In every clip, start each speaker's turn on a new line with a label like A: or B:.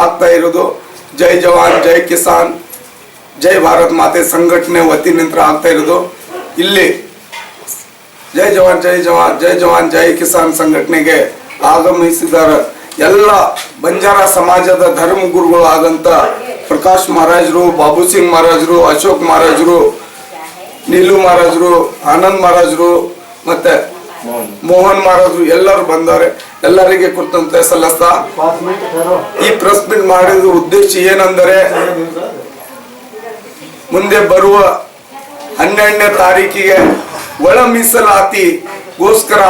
A: ಆಗ್ತಾ ಇರೋದು, ಜೈ ಜವಾನ್, ಜೈ ಕಿಸಾನ್, ಜೈ ಭಾರತ್ ಮಾತೆ ಸಂಘಟನೆ ವತಿನಿಂದ ಆಗ್ತಾ ಇರೋದು. ಇಲ್ಲಿ, ಜೈ ಜವಾನ್ ಜೈ ಜವಾನ್ ಜೈ ಜವಾನ್, ಜೈ ಕಿಸಾನ್ ಸಂಘಟನೆಗೆ ಆಗಮಿಸಿದಾರ ಎಲ್ಲ ಬಂಜಾರ ಸಮಾಜದ ಧರ್ಮ ಗುರುಗಳಾದಂಥ ಪ್ರಕಾಶ್ ಮಹಾರಾಜರು, ಬಾಬು ಸಿಂಗ್ ಮಹಾರಾಜರು, ಅಶೋಕ್ ಮಹಾರಾಜರು, ನೀಲು ಮಹಾರಾಜರು, ಆನಂದ್ ಮಹಾರಾಜರು, ಮತ್ತೆ ಮೋಹನ್ ಮಹಾರಾಜರು ಎಲ್ಲರೂ ಬಂದವ್ರೆ ಎಲ್ಲರಿಗೆ ಕೃತಜ್ಞತೆ ಸಲ್ಲಿಸ್ತಾ ಈ ಪ್ರೆಸ್ ಮೀಟ್ ಮಾಡಿದ ಉದ್ದೇಶ ಏನಂದರೆ, ಮುಂದೆ ಬರುವ ಹನ್ನೆರಡನೇ ತಾರೀಕಿಗೆ ಒಳ ಮೀಸಲಾತಿಗೋಸ್ಕರ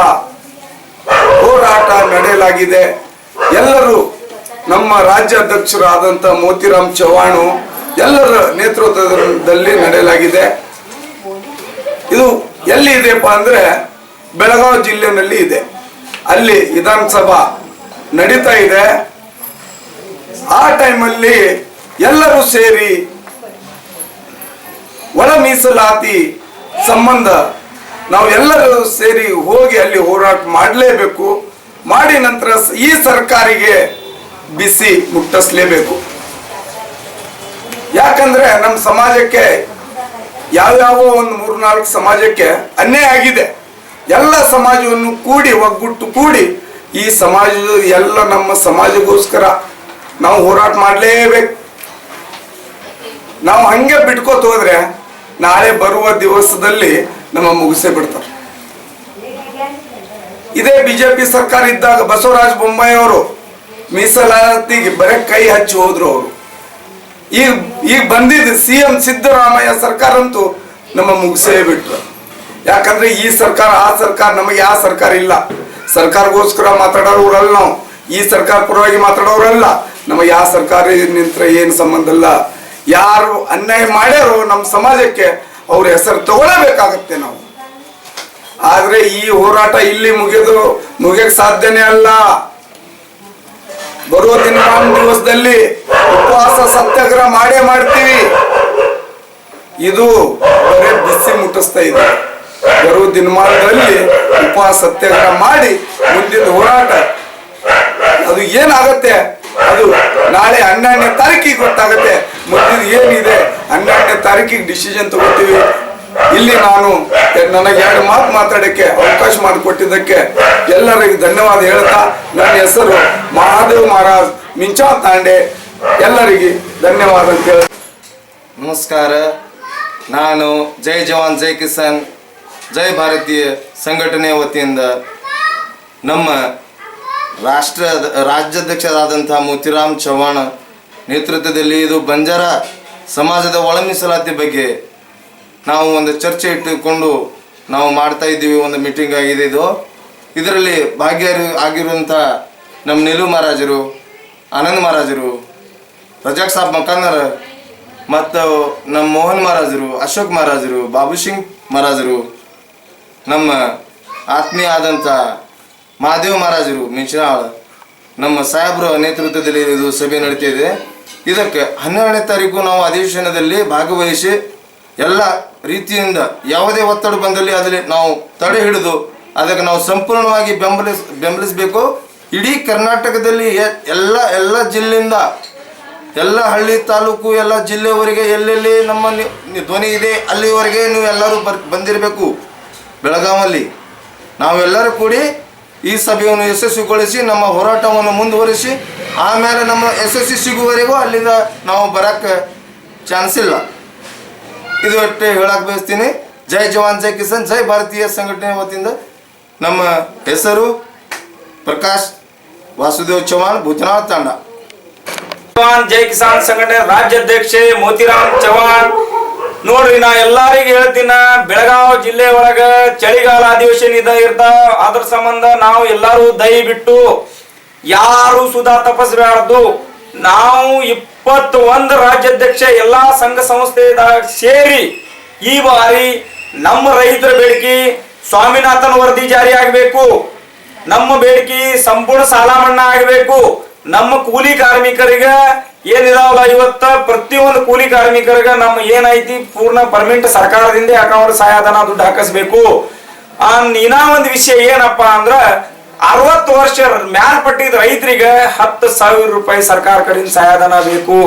A: ಹೋರಾಟ ನಡೆಯಲಾಗಿದೆ. ಎಲ್ಲರೂ ನಮ್ಮ ರಾಜ್ಯಾಧ್ಯಕ್ಷರಾದಂಥ ಮೋತಿರಾಮ್ ಚವಾಣು ಎಲ್ಲರ ನೇತೃತ್ವದಲ್ಲಿ ನಡೆಯಲಾಗಿದೆ. ಇದು ಎಲ್ಲಿ ಇದೆಯಪ್ಪ ಅಂದ್ರೆ ಬೆಳಗಾವಿ ಜಿಲ್ಲೆನಲ್ಲಿ ಇದೆ. ಅಲ್ಲಿ ವಿಧಾನಸಭಾ ನಡೀತಾ ಇದೆ. ಆ ಟೈಮಲ್ಲಿ ಎಲ್ಲರೂ ಸೇರಿ ಒಳ ಮೀಸಲಾತಿ ಸಂಬಂಧ ನಾವು ಎಲ್ಲರೂ ಸೇರಿ ಹೋಗಿ ಅಲ್ಲಿ ಹೋರಾಟ ಮಾಡಲೇಬೇಕು. ಮಾಡಿ ನಂತರ ಈ ಸರ್ಕಾರಿಗೆ ಬಿಸಿ ಮುಟ್ಟಿಸ್ಲೇಬೇಕು. ಯಾಕಂದ್ರೆ ನಮ್ಮ ಸಮಾಜಕ್ಕೆ ಯಾವ್ಯಾವ ಒಂದು ಮೂರ್ನಾಲ್ಕು ಸಮಾಜಕ್ಕೆ ಅನ್ಯಾಯ ಆಗಿದೆ. ಎಲ್ಲ ಸಮಾಜವನ್ನು ಕೂಡಿ, ಒಗ್ಗುಟ್ಟು ಕೂಡಿ, ಈ ಸಮಾಜದ ಎಲ್ಲ ನಮ್ಮ ಸಮಾಜಗೋಸ್ಕರ ನಾವು ಹೋರಾಟ ಮಾಡಲೇಬೇಕು. ನಾವು ಹಂಗೆ ಬಿಟ್ಕೋತ ಹೋದ್ರೆ ನಾಳೆ ಬರುವ ದಿವಸದಲ್ಲಿ ನಮ್ಮ ಮುಗಿಸೇ ಬಿಡ್ತಾರೆ. ಇದೇ ಬಿಜೆಪಿ ಸರ್ಕಾರ ಇದ್ದಾಗ ಬಸವರಾಜ ಬೊಮ್ಮಾಯಿ ಅವರು ಮೀಸಲಾತಿಗೆ ಬರೀ ಕೈ ಹಚ್ಚಿ ಹೋದ್ರು ಅವರು. ಈಗ ಈಗ ಬಂದಿದ್ದ ಸಿ ಎಂ ಸಿದ್ದರಾಮಯ್ಯ ಸರ್ಕಾರ ಅಂತೂ ನಮ್ಮ ಮುಗಿಸೇ ಬಿಟ್ರು. ಯಾಕಂದ್ರೆ ಈ ಸರ್ಕಾರ, ಆ ಸರ್ಕಾರ ನಮಗೆ ಯಾವ ಸರ್ಕಾರ ಇಲ್ಲ. ಸರ್ಕಾರಗೋಸ್ಕರ ಮಾತಾಡೋರಲ್ಲ ನಾವು. ಈ ಸರ್ಕಾರ ಪರವಾಗಿ ಮಾತಾಡೋರಲ್ಲ. ನಮಗೆ ಯಾವ ಸರ್ಕಾರ ನಿಂತ್ರ ಏನು ಸಂಬಂಧ ಇಲ್ಲ. ಯಾರು ಅನ್ಯಾಯ ಮಾಡ್ಯಾರೋ ನಮ್ಮ ಸಮಾಜಕ್ಕೆ ಅವ್ರ ಹೆಸರು ತಗೊಳಬೇಕಾಗತ್ತೆ ನಾವು. ಆದ್ರೆ ಈ ಹೋರಾಟ ಇಲ್ಲಿ ಮುಗಿದು, ಮುಗಿಯಕ್ ಸಾಧ್ಯನೇ ಅಲ್ಲ. ಬರುವ ದಿನ ದಿವಸದಲ್ಲಿ ಉಪವಾಸ ಸತ್ಯಾಗ್ರಹ ಮಾಡೇ ಮಾಡ್ತೀವಿ. ಇದು ಬರೀ ಬಿಸಿ ಮುಟ್ಟಿಸ್ತಾ ಇದೆ. ಮಾರ್ಗದಲ್ಲಿ ಉಪವಾಸ ಸತ್ಯಾಗ್ರಹ ಮಾಡಿ ಮುಂದಿನ ಹೋರಾಟ. ಅದು ಏನಾಗತ್ತೆ? ಅದು ನಾಳೆ ಹನ್ನೆರಡನೇ ತಾರೀಕಿಗೆ ಗೊತ್ತಾಗುತ್ತೆ. ಮುಂದಿನ ಏನಿದೆ? ಹನ್ನೆರಡನೇ ತಾರೀಕಿಗೆ ಡಿಸಿಷನ್ ತಗೋತೀವಿ. ಇಲ್ಲಿ ನಾನು ನನಗೆ ಎರಡು ಮಾತು ಮಾತಾಡಕ್ಕೆ ಅವಕಾಶ ಮಾಡಿಕೊಟ್ಟಿದ್ದಕ್ಕೆ ಎಲ್ಲರಿಗೂ ಧನ್ಯವಾದ ಹೇಳ್ತಾ, ನನ್ನ ಹೆಸರು ಮಹಾದೇವ್ ಮಹಾರಾಜ್ ಮಿಂಚಾ ತಾಂಡೆ. ಎಲ್ಲರಿಗೆ ಧನ್ಯವಾದ ಅಂತ ಹೇಳಿ
B: ನಮಸ್ಕಾರ. ನಾನು ಜೈ ಜವಾನ್, ಜೈ ಕಿಸಾನ್. ಜೈ ಭಾರತೀಯ ಸಂಘಟನೆಯ ವತಿಯಿಂದ ನಮ್ಮ ರಾಷ್ಟ್ರ ರಾಜ್ಯಾಧ್ಯಕ್ಷರಾದಂಥ ಮೋತಿರಾಮ್ ಚೌಹಾಣ್ ನೇತೃತ್ವದಲ್ಲಿ ಇದು ಬಂಜಾರ ಸಮಾಜದ ಒಳ ಮೀಸಲಾತಿ ಬಗ್ಗೆ ನಾವು ಒಂದು ಚರ್ಚೆ ಇಟ್ಟುಕೊಂಡು ನಾವು ಮಾಡ್ತಾ ಇದ್ದೀವಿ, ಒಂದು ಮೀಟಿಂಗ್ ಆಗಿದೆ ಇದು. ಇದರಲ್ಲಿ ಭಾಗ್ಯರು ಆಗಿರುವಂಥ ನಮ್ಮ ನಿಲು ಮಹಾರಾಜರು, ಆನಂದ್ ಮಹಾರಾಜರು, ರಜಾಕ್ ಸಾಬ್ ಮಕಾನರ್ ಮತ್ತು ನಮ್ಮ ಮೋಹನ್ ಮಹಾರಾಜರು, ಅಶೋಕ್ ಮಹಾರಾಜರು, ಬಾಬು ಸಿಂಗ್ ಮಹಾರಾಜರು ನಮ್ಮ ಆತ್ಮೀಯ ಆದಂಥ ಮಹಾದೇವ ಮಹಾರಾಜರು ಮಿಂಚನಾಳ್ ನಮ್ಮ ಸಾಹೇಬ್ರ ನೇತೃತ್ವದಲ್ಲಿ ಇದು ಸಭೆ ನಡೀತಾ ಇದೆ ಇದಕ್ಕೆ ಹನ್ನೆರಡನೇ ತಾರೀಕು ನಾವು ಅಧಿವೇಶನದಲ್ಲಿ ಭಾಗವಹಿಸಿ ಎಲ್ಲ ರೀತಿಯಿಂದ ಯಾವುದೇ ಒತ್ತಡ ಬಂದಲ್ಲಿ ಅದರಲ್ಲಿ ನಾವು ತಡೆ ಹಿಡಿದು ಅದಕ್ಕೆ ನಾವು ಸಂಪೂರ್ಣವಾಗಿ ಬೆಂಬಲಿಸ್, ಬೆಂಬಲಿಸಬೇಕು. ಇಡೀ ಕರ್ನಾಟಕದಲ್ಲಿ ಎಲ್ಲ ಎಲ್ಲ ಜಿಲ್ಲೆಯಿಂದ ಎಲ್ಲ ಹಳ್ಳಿ ತಾಲೂಕು, ಎಲ್ಲ ಜಿಲ್ಲೆವರೆಗೆ ಎಲ್ಲೆಲ್ಲಿ ನಮ್ಮ ಧ್ವನಿ ಇದೆ ಅಲ್ಲಿವರೆಗೆ ನೀವು ಎಲ್ಲರೂ ಬರ್, ಬಂದಿರಬೇಕು. ಬೆಳಗಾವಲ್ಲಿ ನಾವೆಲ್ಲರೂ ಕೂಡಿ ಈ ಸಭೆಯನ್ನು ಯಶಸ್ವಿಗೊಳಿಸಿ, ನಮ್ಮ ಹೋರಾಟವನ್ನು ಮುಂದುವರಿಸಿ, ಆಮೇಲೆ ನಮ್ಮ ಯಶಸ್ವಿ ಸಿಗುವವರೆಗೂ ಅಲ್ಲಿಂದ ನಾವು ಬರೋಕ್ಕೆ ಚಾನ್ಸ್ ಇಲ್ಲ. ಇದು ಒಟ್ಟು ಹೇಳಕ್ಕೆ ಬಯಸ್ತೀನಿ. ಜೈ ಜವಾನ್, ಜೈ ಕಿಸಾನ್, ಜೈ ಭಾರತೀಯ ಸಂಘಟನೆ ವತಿಯಿಂದ ನಮ್ಮ ಹೆಸರು ಪ್ರಕಾಶ್ ವಾಸುದೇವ್ ಚೌಹಾಣ್, ಭೂತನಾಳ್ ತಾಂಡ.
C: ಜೈ ಕಿಸಾನ್ ಸಂಘಟನೆ ರಾಜ್ಯಾಧ್ಯಕ್ಷೆ ಮೋತಿರಾಮ್ ಚವಾಣ್ ನೋಡ್ರಿ ನಾ ಎಲ್ಲಾರಿಗೂ ಹೇಳ್ತೀನ, ಬೆಳಗಾವಿ ಜಿಲ್ಲೆ ಒಳಗ ಚಳಿಗಾಲ ಅಧಿವೇಶನ ಇದ ಇರ್ತಾವ ಅದ್ರ ಸಂಬಂಧ ನಾವು ಎಲ್ಲಾರು ದಯವಿಟ್ಟು ಯಾರು ಸುಧಾ ತಪಸ್ಬಾರ್ದು ನಾವು ಇಪ್ಪತ್ತು ಒಂದು ರಾಜ್ಯಾಧ್ಯಕ್ಷ, ಎಲ್ಲಾ ಸಂಘ ಸಂಸ್ಥೆದಾಗ ಸೇರಿ ಈ ಬಾರಿ ನಮ್ಮ ರೈತರ ಬೇಡಿಕೆ ಸ್ವಾಮಿನಾಥನ್ ವರದಿ ಜಾರಿ ಆಗಬೇಕು ನಮ್ಮ ಬೇಡಿಕೆ ಸಂಪೂರ್ಣ ಸಾಲ ಮನ್ನಾ ಆಗಬೇಕು. ನಮ್ಮ ಕೂಲಿ ಕಾರ್ಮಿಕರಿಗೆ ಏನಿದಾವಲ್ಲ ಇವತ್ತ? ಪ್ರತಿಯೊಂದು ಕೂಲಿ ಕಾರ್ಮಿಕರಿಗೆ ನಮ್ಮ ಏನೈತಿ ಪೂರ್ಣ ಪರ್ಮನೆಂಟ್ ಸರ್ಕಾರದಿಂದ ಯಾಕಂದ್ರೆ ಸಹಾಯಧನ ದುಡ್ಡು ಹಾಕಿಸ್ಬೇಕು. ಆ ಇನ್ನ ಒಂದು ವಿಷಯ ಏನಪ್ಪಾ ಅಂದ್ರ, ಅರವತ್ತು ವರ್ಷ ಮ್ಯಾಲ್ಪಟ್ಟಿದ ರೈತರಿಗೆ ಹತ್ತು ಸಾವಿರ ರೂಪಾಯಿ ಸರ್ಕಾರ ಕಡೆಯಿಂದ ಸಹಾಯಧನ ಬೇಕು.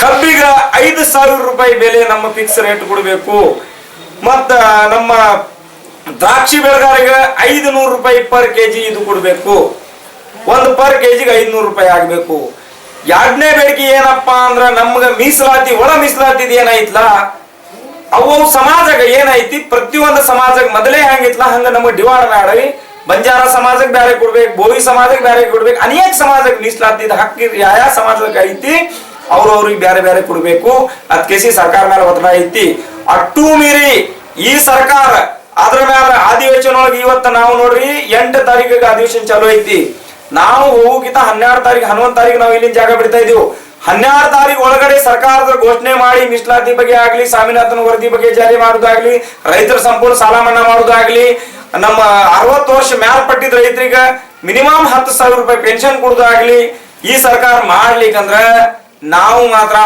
C: ಕಬ್ಬಿಗ ಐದು ಸಾವಿರ ರೂಪಾಯಿ ಬೆಲೆ ನಮ್ಮ ಫಿಕ್ಸ್ ರೇಟ್ ಕೊಡಬೇಕು. ಮತ್ತ ನಮ್ಮ ದ್ರಾಕ್ಷಿ ಬೆಳೆಗಾರಿಗೆ ಐದು ನೂರು ರೂಪಾಯಿ ಪರ್ ಕೆಜಿ ಇದು ಕೊಡಬೇಕು. ಒಂದು ಪರ್ ಕೆಜಿಗೆ ಐದ್ನೂರು ರೂಪಾಯಿ ಆಗಬೇಕು. ಎರಡನೇ ಬೇಡಿಕೆ ಏನಪ್ಪಾ ಅಂದ್ರ ನಮ್ಗೆ ಮೀಸಲಾತಿ, ಒಳ ಮೀಸಲಾತಿ ಏನಾಯ್ತಲ್ಲ ಅವು ಸಮಾಜಕ್ಕೆ ಏನೈತಿ ಪ್ರತಿಯೊಂದು ಸಮಾಜಕ್ಕೆ ಮೊದಲೇ ಹಂಗಿತ್ಲ ಹಂಗ ನಮಗೆ ಡಿವೈಡ್ ಮಾಡಿ ಬಂಜಾರ ಸಮಾಜಕ್ಕೆ ಬೇರೆ ಕೊಡ್ಬೇಕು, ಬೋವಿ ಸಮಾಜಕ್ಕೆ ಬೇರೆ ಕೊಡ್ಬೇಕು, ಅನೇಕ ಸಮಾಜಕ್ಕೆ ಮೀಸಲಾತಿ ಹಕ್ಕಿ ಯಾವ ಸಮಾಜಕ್ಕೆ ಐತಿ, ಅವ್ರವ್ರಿಗೆ ಬೇರೆ ಬೇರೆ ಕೊಡ್ಬೇಕು. ಅದ್ ಕೇಸಿ ಸರ್ಕಾರ ಮೇಲೆ ಒತ್ತಡ ಐತಿ. ಅಟ್ಟು ಮೀರಿ ಈ ಸರ್ಕಾರ ಅದ್ರ ಮೇಲೆ ಅಧಿವೇಶನ ಒಳಗೆ ಇವತ್ತ ನಾವು ನೋಡ್ರಿ, ಎಂಟು ತಾರೀಕಿಗೆ ಅಧಿವೇಶನ ಚಾಲೂ ಐತಿ. ನಾವು ಹೋಗಿದ್ದ ಹನ್ನೆರಡು ತಾರೀಕು ಹನ್ನೊಂದು ತಾರೀಕು ನಾವು ಇಲ್ಲಿ ಜಾಗ ಬಿಡ್ತಾ ಇದೀವಿ ಹನ್ನೆರಡು ತಾರೀಕು ಒಳಗಡೆ ಸರ್ಕಾರದ ಘೋಷಣೆ ಮಾಡಿ ಮೀಸಲಾತಿ ಬಗ್ಗೆ ಆಗ್ಲಿ, ಸ್ವಾಮಿನಾಥನ್ ವರದಿ ಬಗ್ಗೆ ಜಾರಿ ಮಾಡೋದಾಗ್ಲಿ, ರೈತರ ಸಂಪೂರ್ಣ ಸಾಲ ಮನ್ನಾ ಮಾಡೋದಾಗ್ಲಿ, ನಮ್ಮ ಅರವತ್ತು ವರ್ಷ ಮ್ಯಾಲ್ಪಟ್ಟಿದ ರೈತರಿಗೆ ಮಿನಿಮಮ್ ಹತ್ತು ಸಾವಿರ ರೂಪಾಯಿ ಪೆನ್ಷನ್ ಕೊಡೋದಾಗ್ಲಿ ಈ ಸರ್ಕಾರ ಮಾಡ್ಲಿಕ್ಕಂದ್ರ ನಾವು ಮಾತ್ರ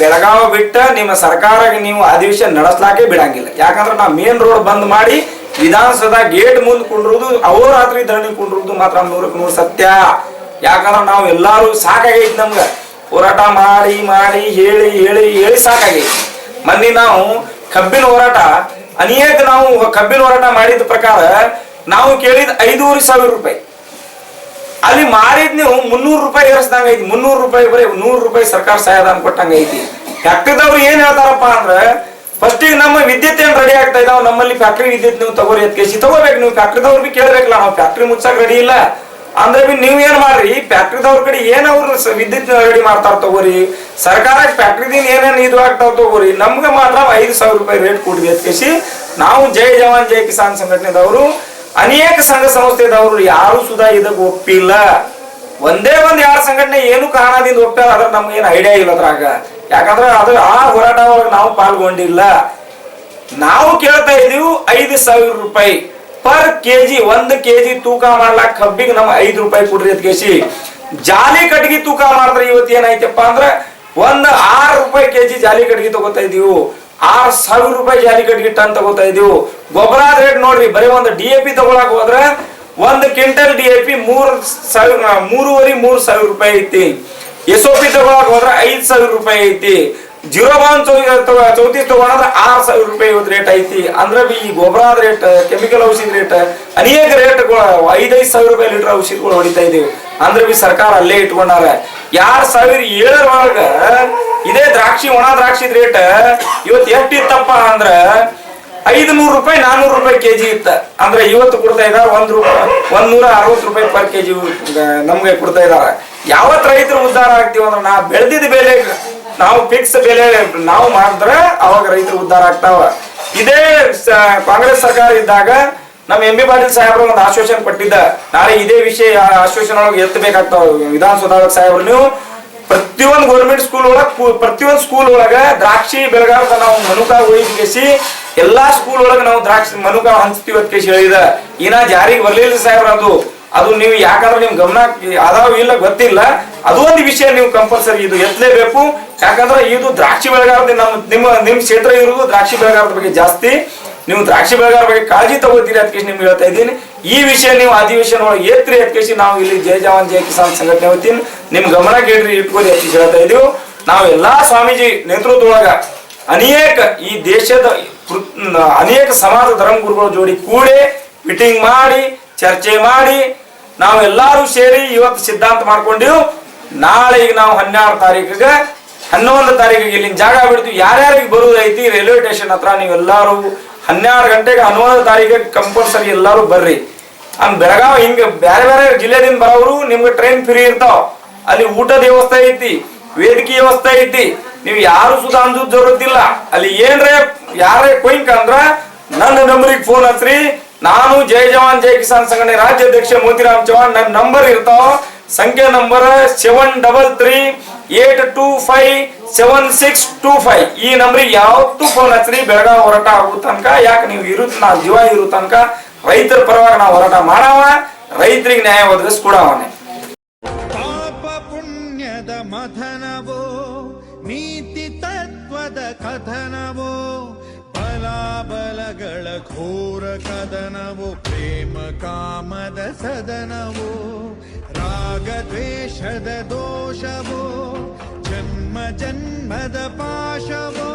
C: ಬೆಳಗಾವಿ ಬಿಟ್ಟ ನಿಮ್ಮ ಸರ್ಕಾರ ನೀವು ಅಧಿವೇಶನ ನಡೆಸ್ಲಾಕೆ ಬಿಡಂಗಿಲ್ಲ. ಯಾಕಂದ್ರೆ ನಾವು ಮೇನ್ ರೋಡ್ ಬಂದ್ ಮಾಡಿ ವಿಧಾನಸೌಧ ಗೇಟ್ ಮುಂದೆ ಕುಂಡ್ರುದು, ಅಹೋರಾತ್ರಿ ಧರಣಿ ಕುಂಡ್ರುದು ಮಾತ್ರ ನೂರಕ್ಕೆ ನೂರು ಸತ್ಯ. ಯಾಕಂದ್ರೆ ನಾವು ಎಲ್ಲಾರು ಸಾಕಾಗೈತಿ ನಮ್ಗೆ. ಹೋರಾಟ ಮಾಡಿ ಮಾಡಿ, ಹೇಳಿ ಹೇಳಿ ಹೇಳಿ ಸಾಕಾಗೈತಿ. ಮೊನ್ನೆ ನಾವು ಕಬ್ಬಿನ ಹೋರಾಟ, ಅನೇಕ ನಾವು ಕಬ್ಬಿನ ಹೋರಾಟ ಮಾಡಿದ ಪ್ರಕಾರ ನಾವು ಕೇಳಿದ ಐದೂವರೆ ಸಾವಿರ ರೂಪಾಯಿ. ಅಲ್ಲಿ ಮಾರಿದ್ ನೀವು ಮುನ್ನೂರು ರೂಪಾಯಿ ಏರಿಸ್ದಂಗ ಐತಿ. ಮುನ್ನೂರು ರೂಪಾಯಿ ಬರೀ ನೂರು ರೂಪಾಯಿ ಸರ್ಕಾರ ಸಹಾಯಧನ ಕೊಟ್ಟಂಗ ಐತಿ. ಫ್ಯಾಕ್ಟ್ರಿದವ್ರು ಏನ್ ಹೇಳ್ತಾರಪ್ಪ ಅಂದ್ರ ಫಸ್ಟ್ ಈಗ ನಮ್ಮ ವಿದ್ಯುತ್ ಏನ್ ರೆಡಿ ಆಗ್ತಾ ಇದಾವ? ನಮ್ಮಲ್ಲಿ ಫ್ಯಾಕ್ಟ್ರಿ ವಿದ್ಯುತ್ ನೀವು ತಗೋರಿ, ಅದ್ ಕೇಸಿ ತಗೋಬೇಕು. ನೀವು ಫ್ಯಾಕ್ಟ್ರಿದವ್ರು ಬಿ ಕೇಳ್ಬೇಕಲ್ಲ, ನಾವು ಫ್ಯಾಕ್ಟ್ರಿ ಮುಚ್ಚಕ್ ರೆಡಿ ಇಲ್ಲ. ಅಂದ್ರೆ ಬಿ ನೀವ್ ಏನ್ ಮಾಡ್ರಿ, ಫ್ಯಾಕ್ಟ್ರಿದವ್ರ ಕಡೆ ಏನ್ ಅವ್ರು ವಿದ್ಯುತ್ ರೆಡಿ ಮಾಡ್ತಾರ ತಗೋರಿ. ಸರ್ಕಾರ ಫ್ಯಾಕ್ಟ್ರಿದಿಂದ ಏನೇನ್ ಇದು ಆಗ್ತಾವ ತಗೋರಿ. ನಮ್ಗೆ ಮಾತ್ರ ಐದು ಸಾವಿರ ರೂಪಾಯಿ ರೇಟ್ ಕೊಡ್ರಿ ಎತ್ಕೇಸಿ ಕೇಸಿ. ನಾವು ಜೈ ಜವಾನ್, ಜೈ ಕಿಸಾನ್ ಸಂಘಟನೆದವರು. ಅನೇಕ ಸಂಘ ಸಂಸ್ಥೆದವರು ಯಾರು ಸುಧಾ ಇದಕ್ಕೆ ಒಪ್ಪಿಲ್ಲ. ಒಂದೇ ಒಂದ್ ಯಾರ ಸಂಘಟನೆ ಏನು ಕಾರಣದಿಂದ ಒಪ್ಪಾರ ಅದ್ರ ನಮ್ಗೆ ಏನು ಐಡಿಯಾ ಇಲ್ಲ ಅದ್ರಾಗ. ಯಾಕಂದ್ರೆ ಅದು ಆ ಹೋರಾಟ ಒಳಗೆ ನಾವು ಪಾಲ್ಗೊಂಡಿಲ್ಲ. ನಾವು ಕೇಳ್ತಾ ಇದೀವಿ ಐದು ಸಾವಿರ ರೂಪಾಯಿ ಪರ್ ಕೆಜಿ, ಒಂದು ಕೆಜಿ ತೂಕ ಮಾಡ್ಲಾಕ್ ಕಬ್ಬಿಗೆ ನಮ್ಮ ಐದು ರೂಪಾಯಿ ಕೊಡ್ರಿ ಅದ್ ಕೇಸಿ ಜಾಲಿ ಕಟ್ಗಿ ತೂಕ ಮಾಡಿದ್ರೆ ಇವತ್ತು ಏನಾಯ್ತಪ್ಪ ಅಂದ್ರೆ ಒಂದ್ ಆರು ರೂಪಾಯಿ ಕೆಜಿ ಜಾಲಿ ಕಟ್ಗಿ ತಗೋತಾ ಇದೀವಿ ಆರ್ ಸಾವಿರ ರೂಪಾಯಿ ಜಾಲಿ ಕಟ್ಗಿ ಅಂತ ತಗೋತಾ ಇದೀವಿ. ಗೊಬ್ಬರ ರೇಟ್ ನೋಡ್ರಿ, ಬರೀ ಒಂದು ಡಿ ಎ ಪಿ ತಗೊಳಕ್ ಹೋದ್ರೆ ಒಂದು ಕ್ವಿಂಟಲ್ ಡಿ ಎ ಪಿ ಮೂರ್ ಸಾವಿರ, ಮೂರುವರೆ ಮೂರ್ ಸಾವಿರ ರೂಪಾಯಿ ಐತಿ. ಎಸ್ ಒ ಪಿ ತಗೊಳಕ್ ಹೋದ್ರೆ ಐದ್ ಸಾವಿರ ರೂಪಾಯಿ ಐತಿ. ಜೀರೋ ಬಾನ್ ಚೌತಿ ತಗೊಂಡ್ರೆ ಆರ್ ಸಾವಿರ ರೂಪಾಯಿ ಇವತ್ತು ರೇಟ್ ಐತಿ. ಅಂದ್ರೆ ಈ ಗೊಬ್ಬರದ ರೇಟ್ ಕೆಮಿಕಲ್ ಔಷಧಿ ರೇಟ್ ಅನೇಕ ರೇಟ್ಗಳು ಐದೈದು ಸಾವಿರ ರೂಪಾಯಿ ಲೀಟರ್ ಔಷಧಿಗಳು ಹೊಡಿತಾ ಇದೀವಿ ಅಂದ್ರೆ ಬಿ ಸರ್ಕಾರ ಅಲ್ಲೇ ಇಟ್ಕೊಂಡಾರ. ಎರಡ್ ಸಾವಿರ ಏಳರೊಳಗ ಇದೇ ದ್ರಾಕ್ಷಿ, ಒಣ ದ್ರಾಕ್ಷಿ ರೇಟ್ ಇವತ್ತು ಎಷ್ಟು ಇತ್ತಪ್ಪ ಅಂದ್ರ ಐದು ನೂರು ರೂಪಾಯಿ, ನಾನೂರು ರೂಪಾಯಿ ಕೆಜಿ ಇತ್ತ. ಅಂದ್ರೆ ಇವತ್ತು ಕೊಡ್ತಾ ಇದಾರ, ಒಂದ್ ರೂಪಾಯಿ ಒಂದ್ ನೂರ ಅರವತ್ತು ರೂಪಾಯಿ ಪರ್ ಕೆಜಿ ನಮ್ಗೆ ಕೊಡ್ತಾ ಇದಾರ. ಯಾವತ್ ರೈತರು ಉದ್ಧಾರ ಆಗ್ತೀವಿ ಅಂದ್ರೆ ನಾ ಬೆಳೆದಿದ್ದ ಬೆಲೆ ನಾವು ಫಿಕ್ಸ್ ಬೆಲೆ ನಾವು ಮಾಡಿದ್ರೆ ಅವಾಗ ರೈತರು ಉದ್ಧಾರ ಆಗ್ತಾವ. ಇದೇ ಕಾಂಗ್ರೆಸ್ ಸರ್ಕಾರ ಇದ್ದಾಗ ನಮ್ಮ ಎಂ ಬಿ ಪಾಟೀಲ್ ಸಾಹೇಬ್ರು ಒಂದು ಆಶ್ವಾಸನೆ ಕೊಟ್ಟಿದ್ದ. ನಾಳೆ ಇದೇ ವಿಷಯ ಆಶ್ವಾಸನೆ ಒಳಗೆ ಎತ್ತಬೇಕಾಗ್ತಾವ ವಿಧಾನಸೌಧ ಸಾಹೇಬ್ರು ನೀವು ಪ್ರತಿಯೊಂದು ಗೌರ್ಮೆಂಟ್ ಸ್ಕೂಲ್ ಒಳಗ ಪ್ರತಿಯೊಂದು ಸ್ಕೂಲ್ ಒಳಗ ದ್ರಾಕ್ಷಿ ಬೆಳಗಾವ ನಾವು ಮನುಕ ಉಳಿಸಿ ಎಲ್ಲಾ ಸ್ಕೂಲ್ ಒಳಗ ನಾವು ದ್ರಾಕ್ಷಿ ಮನುಕ ಹಂಚ್ತೀವಿ ಅಂತ ಕೇಸಿ ಹೇಳಿದ. ಇನ್ನ ಜಾರಿಗೆ ಬರ್ಲಿಲ್ಲ ಸಾಹೇಬ್ರ ಅದು. ಅದು ನೀವು ಯಾಕಂದ್ರೆ ನಿಮ್ ಗಮನ ಅದಾವ ಇಲ್ಲ, ಗೊತ್ತಿಲ್ಲ. ಅದು ಒಂದು ವಿಷಯ ನೀವು ಕಂಪಲ್ಸರಿ ಇದು ಎತ್ತಲೇಬೇಕು. ಯಾಕಂದ್ರೆ ಇದು ದ್ರಾಕ್ಷಿ ಬೆಳೆಗಾರದ ನಮ್ಮ, ನಿಮ್ಮ, ನಿಮ್ ಕ್ಷೇತ್ರ ಇರುವುದು ದ್ರಾಕ್ಷಿ ಬೆಳೆಗಾರದ ಬಗ್ಗೆ ಜಾಸ್ತಿ. ನೀವು ದ್ರಾಕ್ಷಿ ಬೆಳೆಗಾರ ಬಗ್ಗೆ ಕಾಳಜಿ ತಗೋತೀರಿ ಅದಕ್ಕೆ ನಿಮ್ಗೆ ಹೇಳ್ತಾ ಇದ್ದೀನಿ. ಈ ವಿಷಯ ನೀವು ಅಧಿವೇಶನ ಒಳಗೆ ಏತ್ರಿ ಅದಕ್ಕೆ ನಾವು ಇಲ್ಲಿ ಜಯ ಜವಾನ್ ಜಯ ಕಿಸಾನ್ ಸಂಘಟನೆ ವತಿಯಿಂದ ನಿಮ್ ಗಮನ ಕೇಳ್ರಿ ಇಟ್ಕೋರಿ ಅದಕ್ಕೆ ಹೇಳ್ತಾ ಇದೀವಿ ನಾವು ಎಲ್ಲಾ ಸ್ವಾಮೀಜಿ ನೇತೃತ್ವದೊಳಗ ಅನೇಕ ಈ ದೇಶದ ಅನೇಕ ಸಮಾಜ ಧರ್ಮಗುರುಗಳ ಜೋಡಿ ಕೂಡಿ ಮೀಟಿಂಗ್ ಮಾಡಿ, ಚರ್ಚೆ ಮಾಡಿ ನಾವು ಎಲ್ಲಾರು ಸೇರಿ ಇವತ್ತು ಸಿದ್ಧಾಂತ ಮಾಡ್ಕೊಂಡಿವ್ ನಾಳೆ ಈಗ ನಾವು ಹನ್ನೆರಡು ತಾರೀಕಿಗೆ, ಹನ್ನೊಂದು ತಾರೀಕಿಗೆ ಇಲ್ಲಿ ಜಾಗ ಬಿಡ್ತೀವಿ. ಯಾರ್ಯಾರಿಗೆ ಬರುವುದೈತಿ ರೈಲ್ವೆ ಸ್ಟೇಷನ್ ಹತ್ರ ನೀವೆಲ್ಲರೂ ಹನ್ನೆರಡು ಗಂಟೆಗೆ, ಹನ್ನೊಂದು ತಾರೀಕಿಗೆ ಕಂಪಲ್ಸರಿ ಎಲ್ಲರೂ ಬರ್ರಿ. ಅನ್ ಬೆಳಗಾವ್ ಹಿಂಗ ಬೇರೆ ಬೇರೆ ಜಿಲ್ಲೆದಿಂದ ಬರೋರು ನಿಮ್ಗೆ ಟ್ರೈನ್ ಫ್ರೀ ಇರ್ತಾವ. ಅಲ್ಲಿ ಊಟದ ವ್ಯವಸ್ಥೆ ಐತಿ, ವೇದಿಕೆ ವ್ಯವಸ್ಥೆ ಐತಿ. ನೀವು ಯಾರು ಸುಧಾ ಅಂಜುದ್ ಜರುತ್ತಿಲ್ಲ ಅಲ್ಲಿ ಏನ್ರೇ, ಯಾರೇ ಕೊಯ್ಕ ಅಂದ್ರ ನನ್ನ ನಂಬರಿಗೆ ಫೋನ್ ಹಚ್ರಿ. ನಾನು ಜೈ ಜವಾನ್, ಜೈ ಕಿಸಾನ್ ಸಂಘಟನೆ ರಾಜ್ಯಾಧ್ಯಕ್ಷ ಮೋತಿರಾಮ್ ಚೌಹಾಣ್ ನನ್ನ ನಂಬರ್ ಇರ್ತಾವ ಸಂಖ್ಯೆ number seven double three eight two five seven six two five ಈ ನಂಬರಿಗೆ ಯಾವತ್ತೂ ಫೋನ್ ಹಚ್ಚಿ ಬೆಳಗಾವಿ ಹೋರಾಟ ಆಗೋ ತನಕ. ಯಾಕೆ ನೀವು ಇರುತ್ತ ನಾವು ಜೀವ ಇರು ತನಕ ರೈತರ ಪರವಾಗಿ ನಾವು ಹೋರಾಟ ಮಾಡವ, ರೈತರಿಗೆ ನ್ಯಾಯ ಒದಗಿಸ್ಕೊಡವನೆ
D: ಪಾಪ ಪುಣ್ಯದ ಮಥನವೋ, ನೀತಿ ತತ್ವದ ಕಥನವೋ ಬಲಾಬಲ ಕಾಲಗಳ ಘೋರ ಕದನವು ಪ್ರೇಮ ಕಾಮದ ಸದನವು ರಾಗ ದ್ವೇಷದ ದೋಷವೋ ಜನ್ಮ ಜನ್ಮದ ಪಾಶವೋ.